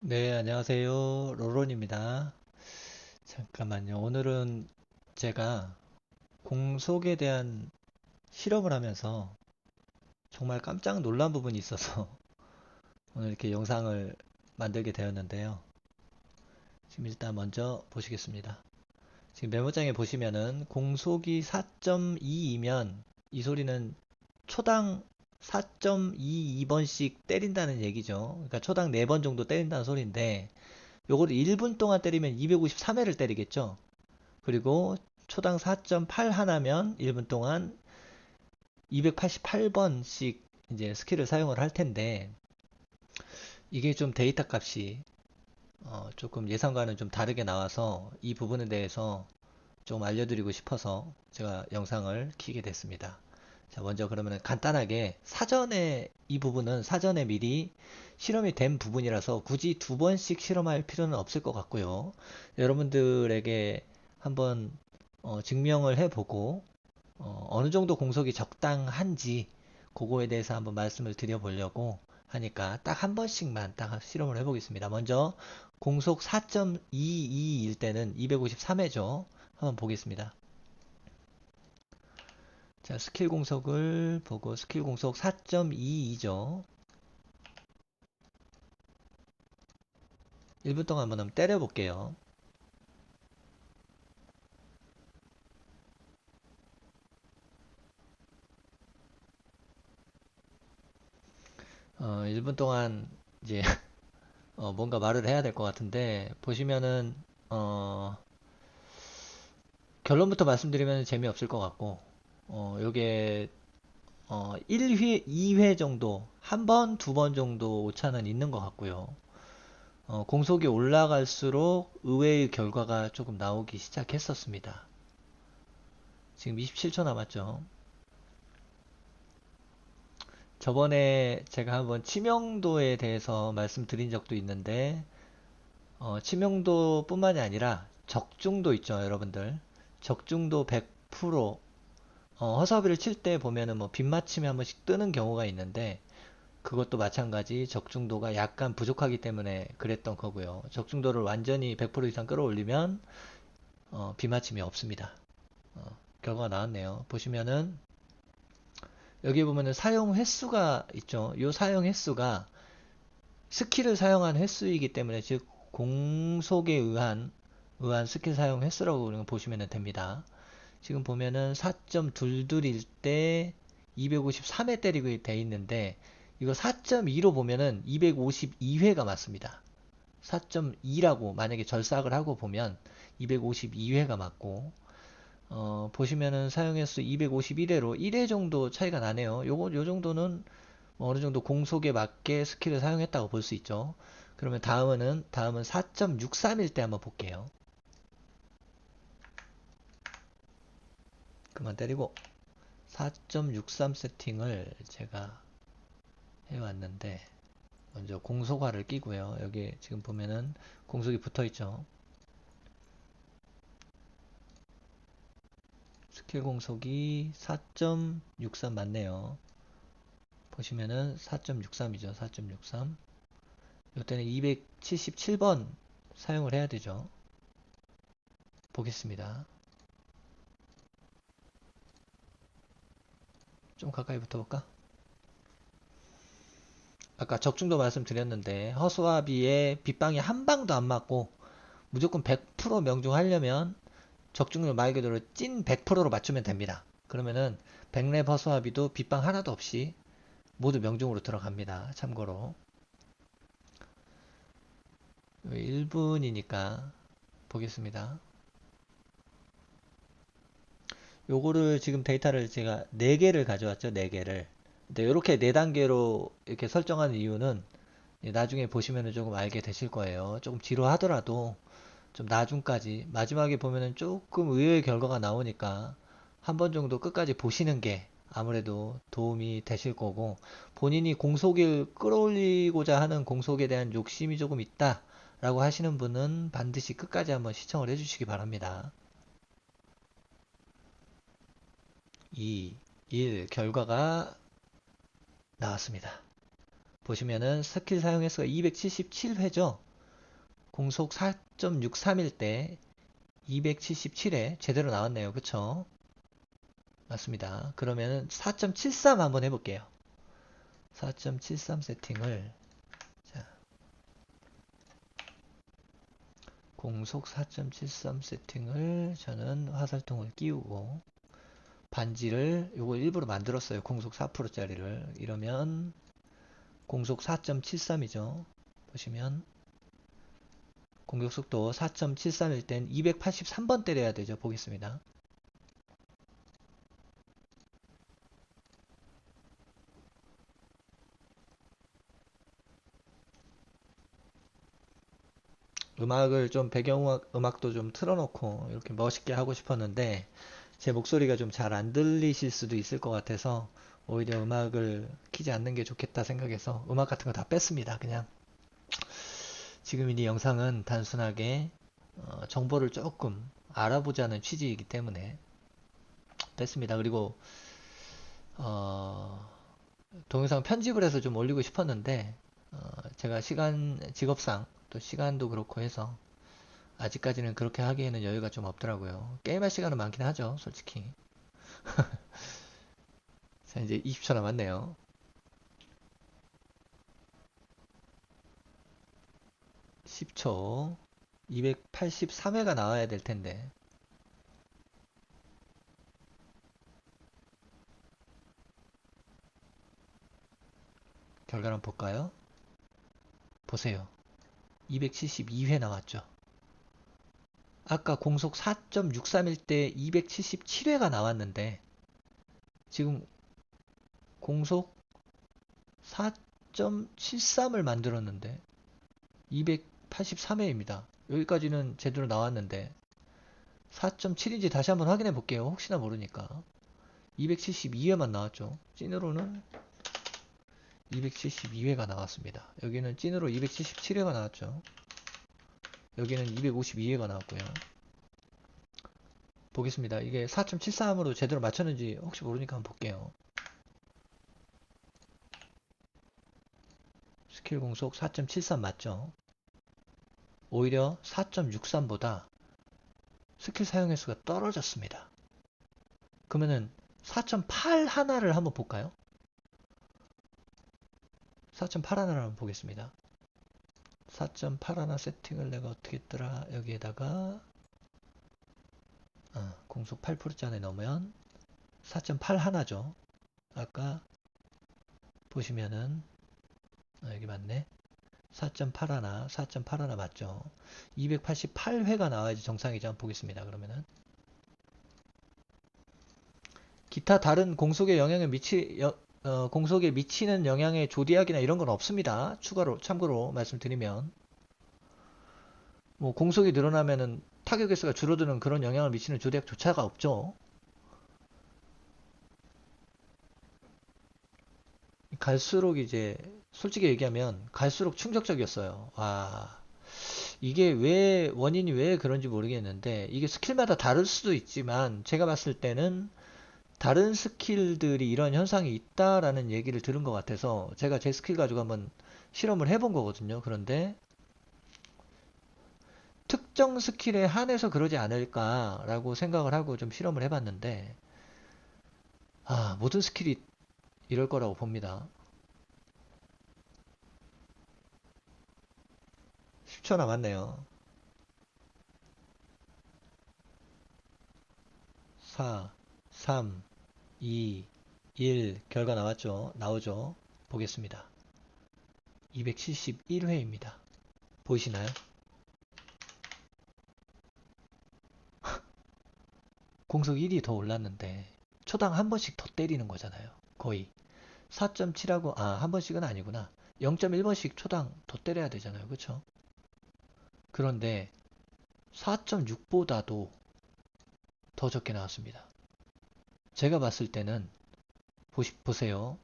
네, 안녕하세요. 로론입니다. 잠깐만요. 오늘은 제가 공속에 대한 실험을 하면서 정말 깜짝 놀란 부분이 있어서 오늘 이렇게 영상을 만들게 되었는데요. 지금 일단 먼저 보시겠습니다. 지금 메모장에 보시면은 공속이 4.2이면 이 소리는 초당 4.22번씩 때린다는 얘기죠. 그러니까 초당 4번 정도 때린다는 소리인데 요거를 1분 동안 때리면 253회를 때리겠죠. 그리고 초당 4.8 하나면 1분 동안 288번씩 이제 스킬을 사용을 할 텐데 이게 좀 데이터 값이 어, 조금 예상과는 좀 다르게 나와서 이 부분에 대해서 좀 알려드리고 싶어서 제가 영상을 키게 됐습니다. 자, 먼저 그러면 간단하게 사전에 이 부분은 사전에 미리 실험이 된 부분이라서 굳이 두 번씩 실험할 필요는 없을 것 같고요. 여러분들에게 한번 어, 증명을 해보고 어, 느 정도 공속이 적당한지 그거에 대해서 한번 말씀을 드려보려고 하니까 딱 한 번씩만 딱 실험을 해보겠습니다. 먼저 공속 4.22일 때는 253회죠. 한번 보겠습니다. 자, 스킬 공속을 보고 스킬 공속 4.22죠. 1분 동안 한번 때려 볼게요. 어, 1분 동안 이제 어, 뭔가 말을 해야 될 것 같은데 보시면은 어, 결론부터 말씀드리면 재미없을 것 같고 어, 요게 어, 1회, 2회 정도, 한 번, 두 번 정도 오차는 있는 것 같고요. 어, 공속이 올라갈수록 의외의 결과가 조금 나오기 시작했었습니다. 지금 27초 남았죠. 저번에 제가 한번 치명도에 대해서 말씀드린 적도 있는데, 어, 치명도 뿐만이 아니라 적중도 있죠, 여러분들. 적중도 100% 어, 허사비를 칠 때 보면은 뭐 빗맞춤이 한 번씩 뜨는 경우가 있는데 그것도 마찬가지 적중도가 약간 부족하기 때문에 그랬던 거고요. 적중도를 완전히 100% 이상 끌어올리면 어, 빗맞춤이 없습니다. 어, 결과가 나왔네요. 보시면은 여기 보면은 사용 횟수가 있죠. 이 사용 횟수가 스킬을 사용한 횟수이기 때문에 즉 공속에 의한 의한 스킬 사용 횟수라고 보시면 됩니다. 지금 보면은 4.22일 때 253회 때리고 돼 있는데 이거 4.2로 보면은 252회가 맞습니다. 4.2라고 만약에 절삭을 하고 보면 252회가 맞고 어, 보시면은 사용횟수 251회로 1회 정도 차이가 나네요. 요거 요 정도는 뭐 어느 정도 공속에 맞게 스킬을 사용했다고 볼 수 있죠. 그러면 다음은 다음은 4.63일 때 한번 볼게요. 그만 때리고 4.63 세팅을 제가 해왔는데 먼저 공속화를 끼고요. 여기 지금 보면은 공속이 붙어 있죠. 스킬 공속이 4.63 맞네요. 보시면은 4.63이죠. 4.63 이때는 277번 사용을 해야 되죠. 보겠습니다 좀 가까이 붙어볼까? 아까 적중도 말씀드렸는데 허수아비에 빗방이 한 방도 안 맞고 무조건 100% 명중하려면 적중률 말 그대로 찐 100%로 맞추면 됩니다. 그러면은 백랩 허수아비도 빗방 하나도 없이 모두 명중으로 들어갑니다. 참고로 1분이니까 보겠습니다. 요거를 지금 데이터를 제가 4개를 가져왔죠. 4개를. 근데 이렇게 4단계로 이렇게 설정하는 이유는 나중에 보시면은 조금 알게 되실 거예요. 조금 지루하더라도 좀 나중까지 마지막에 보면은 조금 의외의 결과가 나오니까 한 번 정도 끝까지 보시는 게 아무래도 도움이 되실 거고 본인이 공속을 끌어올리고자 하는 공속에 대한 욕심이 조금 있다 라고 하시는 분은 반드시 끝까지 한번 시청을 해주시기 바랍니다. 2, 1 결과가 나왔습니다. 보시면은 스킬 사용 횟수가 277회죠. 공속 4.63일 때 277에 제대로 나왔네요. 그쵸? 맞습니다. 그러면은 4.73 한번 해볼게요. 4.73 세팅을 자 공속 4.73 세팅을 저는 화살통을 끼우고 반지를 요거 일부러 만들었어요. 공속 4%짜리를 이러면 공속 4.73이죠. 보시면 공격 속도 4.73일 땐 283번 때려야 되죠. 보겠습니다. 음악을 좀 배경음악 음악도 좀 틀어놓고 이렇게 멋있게 하고 싶었는데 제 목소리가 좀 잘 안 들리실 수도 있을 것 같아서 오히려 음악을 키지 않는 게 좋겠다 생각해서 음악 같은 거 다 뺐습니다. 그냥 지금 이 영상은 단순하게 어, 정보를 조금 알아보자는 취지이기 때문에 뺐습니다. 그리고 어, 동영상 편집을 해서 좀 올리고 싶었는데 어, 제가 시간 직업상 또 시간도 그렇고 해서 아직까지는 그렇게 하기에는 여유가 좀 없더라고요. 게임할 시간은 많긴 하죠, 솔직히. 자, 이제 20초 남았네요. 10초. 283회가 나와야 될 텐데. 결과 한번 볼까요? 보세요. 272회 나왔죠. 아까 공속 4.63일 때 277회가 나왔는데 지금 공속 4.73을 만들었는데 283회입니다. 여기까지는 제대로 나왔는데 4.7인지 다시 한번 확인해 볼게요. 혹시나 모르니까 272회만 나왔죠. 찐으로는 272회가 나왔습니다. 여기는 찐으로 277회가 나왔죠. 여기는 252회가 나왔고요. 보겠습니다. 이게 4.73으로 제대로 맞췄는지 혹시 모르니까 한번 볼게요. 스킬 공속 4.73 맞죠? 오히려 4.63보다 스킬 사용 횟수가 떨어졌습니다. 그러면은 4.8 하나를 한번 볼까요? 4.8 하나를 한번 보겠습니다. 4.8 하나 세팅을 내가 어떻게 했더라 여기에다가 어, 공속 8%짜리 넣으면 4.8 하나죠. 아까 보시면은 어, 여기 맞네. 4.8 하나, 4.8 하나 맞죠. 288회가 나와야지 정상이죠. 한번 보겠습니다. 그러면은 기타 다른 공속에 영향을 미치 여, 어, 공속에 미치는 영향의 조디악이나 이런 건 없습니다. 추가로 참고로 말씀드리면 뭐 공속이 늘어나면은 타격 횟수가 줄어드는 그런 영향을 미치는 조디악조차가 없죠. 갈수록 이제 솔직히 얘기하면 갈수록 충격적이었어요. 와 이게 왜 원인이 왜 그런지 모르겠는데 이게 스킬마다 다를 수도 있지만 제가 봤을 때는 다른 스킬들이 이런 현상이 있다라는 얘기를 들은 것 같아서 제가 제 스킬 가지고 한번 실험을 해본 거거든요. 그런데 특정 스킬에 한해서 그러지 않을까라고 생각을 하고 좀 실험을 해봤는데 아 모든 스킬이 이럴 거라고 봅니다. 10초 남았네요. 4, 3, 2, 1 결과 나왔죠? 나오죠? 보겠습니다. 271회입니다. 보이시나요? 공속 1이 더 올랐는데 초당 한 번씩 더 때리는 거잖아요. 거의 4.7하고 아 한 번씩은 아니구나. 0.1번씩 초당 더 때려야 되잖아요. 그쵸? 그런데 4.6보다도 더 적게 나왔습니다. 제가 봤을 때는 보시, 보세요.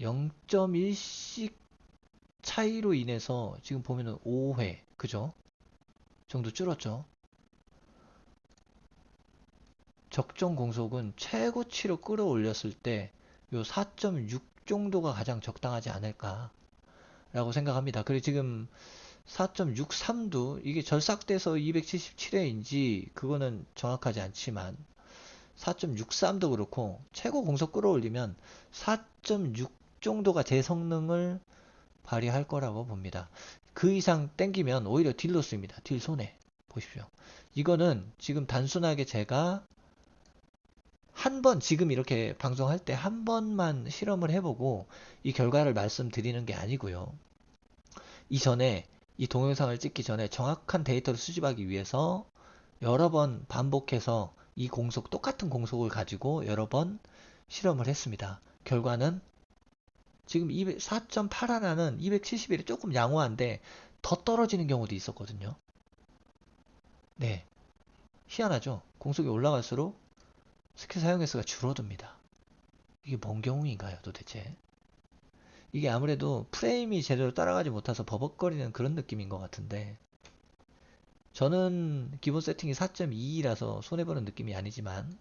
0.1씩 차이로 인해서 지금 보면은 5회 그죠? 정도 줄었죠. 적정 공속은 최고치로 끌어올렸을 때 요 4.6 정도가 가장 적당하지 않을까 라고 생각합니다. 그리고 지금 4.63도 이게 절삭돼서 277회인지 그거는 정확하지 않지만 4.63도 그렇고 최고 공속 끌어올리면 4.6 정도가 제 성능을 발휘할 거라고 봅니다. 그 이상 땡기면 오히려 딜로스입니다. 딜 손해. 보십시오. 이거는 지금 단순하게 제가 한 번 지금 이렇게 방송할 때 한 번만 실험을 해보고 이 결과를 말씀드리는 게 아니고요. 이전에 이 동영상을 찍기 전에 정확한 데이터를 수집하기 위해서 여러 번 반복해서 이 공속 똑같은 공속을 가지고 여러 번 실험을 했습니다. 결과는 지금 4.8 하나는 271이 조금 양호한데 더 떨어지는 경우도 있었거든요. 네. 희한하죠? 공속이 올라갈수록 스킬 사용 횟수가 줄어듭니다. 이게 뭔 경우인가요, 도대체? 이게 아무래도 프레임이 제대로 따라가지 못해서 버벅거리는 그런 느낌인 것 같은데 저는 기본 세팅이 4.2라서 손해보는 느낌이 아니지만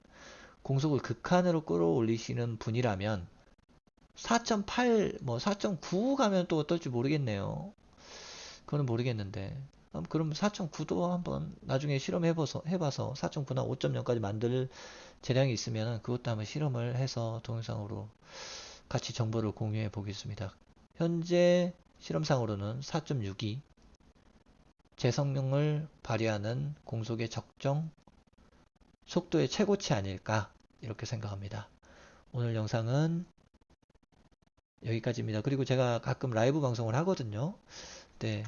공속을 극한으로 끌어올리시는 분이라면 4.8, 뭐 4.9 가면 또 어떨지 모르겠네요. 그거는 모르겠는데 그럼 4.9도 한번 나중에 실험해봐서 해봐서 4.9나 5.0까지 만들 재량이 있으면 그것도 한번 실험을 해서 동영상으로 같이 정보를 공유해 보겠습니다. 현재 실험상으로는 4.6 이제 성능을 발휘하는 공속의 적정 속도의 최고치 아닐까 이렇게 생각합니다. 오늘 영상은 여기까지입니다. 그리고 제가 가끔 라이브 방송을 하거든요. 네.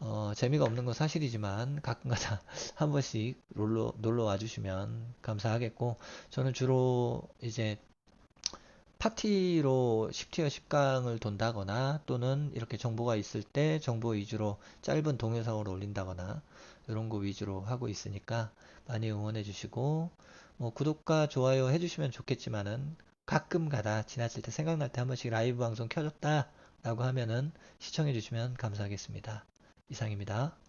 어, 재미가 없는 건 사실이지만 가끔가다 한 번씩 놀러, 놀러 와주시면 감사하겠고 저는 주로 이제 파티로 10티어 10강을 돈다거나 또는 이렇게 정보가 있을 때 정보 위주로 짧은 동영상을 올린다거나 이런 거 위주로 하고 있으니까 많이 응원해 주시고 뭐 구독과 좋아요 해주시면 좋겠지만은 가끔 가다 지나칠 때 생각날 때 한 번씩 라이브 방송 켜줬다 라고 하면은 시청해 주시면 감사하겠습니다. 이상입니다.